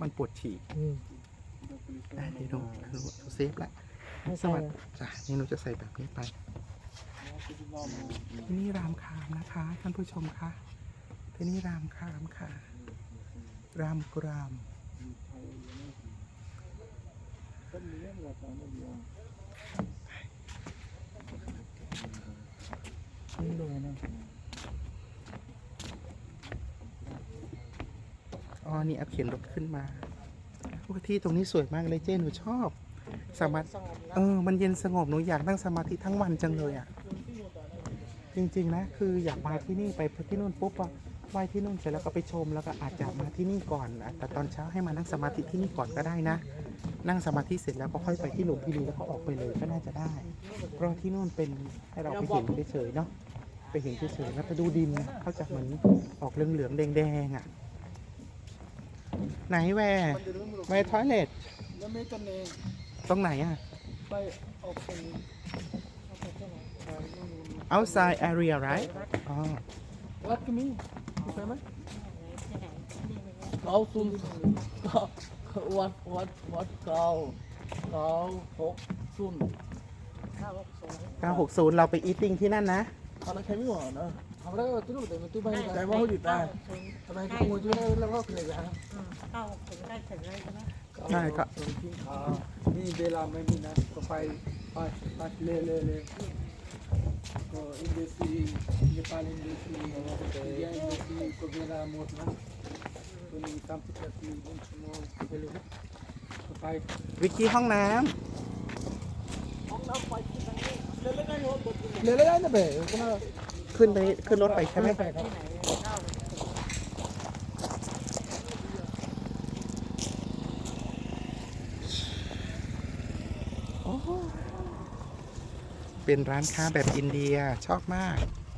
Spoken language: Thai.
มันปวดฉี่อืมอะเดี๋ยวหนูหนูหนูเซฟละไม่สใช่วัสดีจ้ะนี่หนูจะใส่แบบนี้ไป ที่นี่รามคามนะคะ ท่านผู้ชมคะที่นี่รามคามค่ะ รามกรามนี่ดูนะ อ๋อ นี่แอปเขียนรถขึ้นมาโอ้ยที่ตรงนี้สวยมากเลยเจ้หนูชอบ สามารถสงบนะเออ มันเย็นสงบ หนูอยากนั่งสมาธิทั้งวันจังเลยอะ จริง ๆ นะ คืออยากมาที่นี่ไปที่นู่นปุ๊บอะไหว้ที่นู่นเสร็จแล้วก็ไปชมแล้วก็อาจจะมาที่นี่ก่อนอะแต่ตอนเช้าให้มานั่งสมาธิที่นี่ก่อนก็ได้นะ นั่งสมาธิเสร็จแล้วก็ค่อยไปที่หลวงพี่ลีแล้วก็ออกไปเลยก็น่าจะได้ เพราะที่นู่นเป็นให้เราไปเห็นเฉยๆเนาะ ไปเห็นเฉยๆแล้วไปดูดินนะเขาจะเหมือนออกเหลืองๆแดงๆอะ ไหนแวร์แวร์ทอยเลทแล้วไม่ต้นเองตรงไหนอะ ไปออกเป็น outside area right อ๋อวัดก็มีใช่ไหมเก้าศูนย์วัดวัดวัดเก้าเก้าหกศูนย์ 960 เราไปอีติ้งที่นั่นนะ อะไรใครไม่หวานนะทำได้ก็ตู้แต่ไม่ตู้ไปแต่ว่าเขาหยุดได้ทำไมกูจะได้แล้วก็เลยนะเข้าถึงได้ถึงเลยใช่ไหมใช่ครับทิ้งขานี่เวลาไม่มีนะก็ไปไปไปเล่เล่เล่ก็อินเดียซีเนปาลอินเดียซีอินเดียอินเดียซีก็เวลาหมดนะตัวนี้สามสิบนาทีหนึ่งชั่วโมงไปเลยก็ไปวิกกี้ห้องน้เล่ เล่ได้นะเบ้ขึ้นไปขึ้นรถไปใช่ไหมครับเป็นร้านค้าแบบอินเดียชอบมาก